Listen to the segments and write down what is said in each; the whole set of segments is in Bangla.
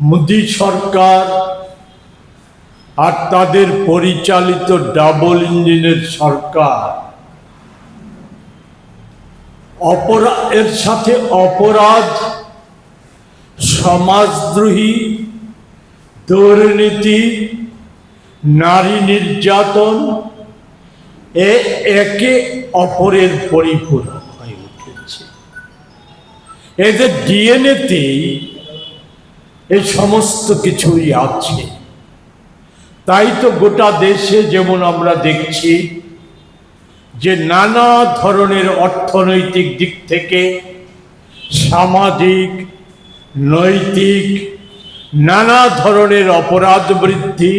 মোদী সরকার আর তাদের পরিচালিত ডাবল ইঞ্জিনের সরকার। অপরা, এর সাথে অপরাধ, সমাজদ্রোহী, দুর্নীতি, নারী নির্যাতন, এ একে অপরের পরিপূরক হয়ে উঠেছে। এদের ডিএনএতেই এই সমস্ত কিছুই আছে। তাই তো গোটা দেশে যেমন আমরা দেখছি যে নানা ধরনের অর্থনৈতিক দিক থেকে সামাজিক, নৈতিক, নানা ধরনের অপরাধ বৃদ্ধি,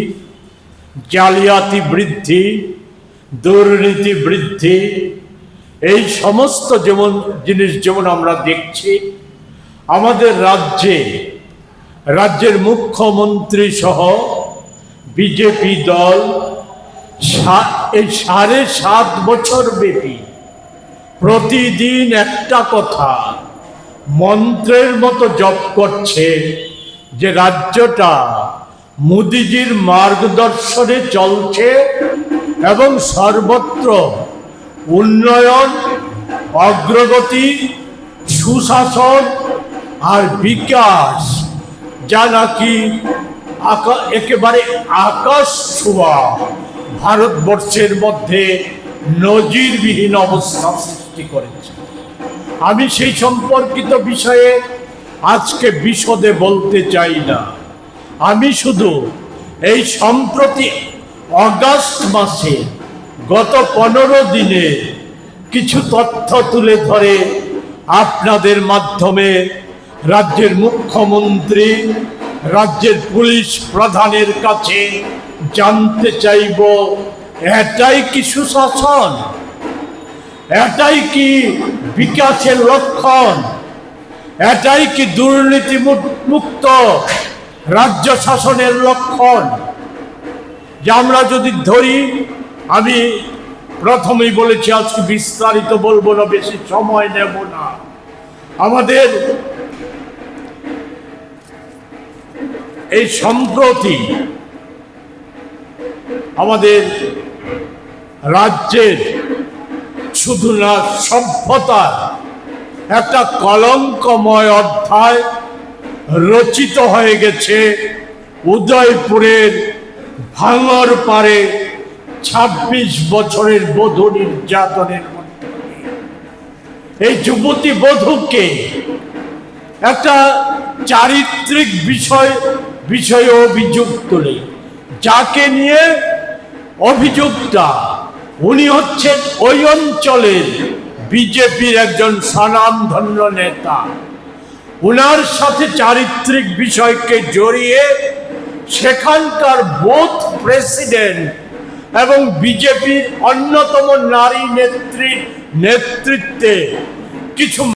জালিয়াতি বৃদ্ধি, দুর্নীতি বৃদ্ধি, এই সমস্ত যেমন জিনিস যেমন আমরা দেখছি, আমাদের রাজ্যে রাজ্যের মুখ্যমন্ত্রী সহ বিজেপি দল এই সাড়ে সাত বছর ব্যাপী প্রতিদিন একটা কথা মন্ত্রের মতো জপ করছে যে রাজ্যটা মোদিজির মার্গদর্শনে চলছে এবং সর্বত্র উন্নয়ন, অগ্রগতি, সুশাসন আর বিকাশ যা নাকি একেবারে আকাশ ছোঁয়া। ভারতবর্ষের মধ্যে নজিরবিহীন অবস্থা সৃষ্টি করেছে। আমি সেই সম্পর্কিত বিষয়ে আজকে বিশদে বলতে চাই না। আমি শুধু এই সম্প্রতি অগাস্ট মাসে গত পনেরো দিনে কিছু তথ্য তুলে ধরে আপনাদের মাধ্যমে রাজ্যের মুখ্যমন্ত্রী, রাজ্যের পুলিশ প্রধানের কাছে জানতে চাইব, এটাই কি সুশাসন? এটাই কি বিকাশের লক্ষণ? এটাই কি দুর্নীতি মুক্ত রাজ্য শাসনের লক্ষণ? যে আমরা যদি ধরি, আমি প্রথমেই বলেছি, আজকে বিস্তারিত বলব না, বেশি সময় নেব না। আমাদের এই সম্প্রতি আমাদের রাজ্যের শুধু না, সভ্যতার একটা কলঙ্কময় অধ্যায় রচিত হয়ে গেছে উদয়পুরের ভাঙর পারে ছাব্বিশ বছরের বধূ নির্যাতনের এই যুবতী বধূকে একটা চারিত্রিক বিষয় বিষয়ে অভিযুক্ত তোলে যাকে নিয়ে অভিযোগটা, উনি হচ্ছেন ওই অঞ্চলের বিজেপির একজন স্বনামধন্য নেতা। উনার সাথে চারিত্রিক বিষয়কে জড়িয়ে সেখানকার বোথ প্রেসিডেন্ট এবং বিজেপির অন্যতম নারী নেত্রীর নেতৃত্বে কিছু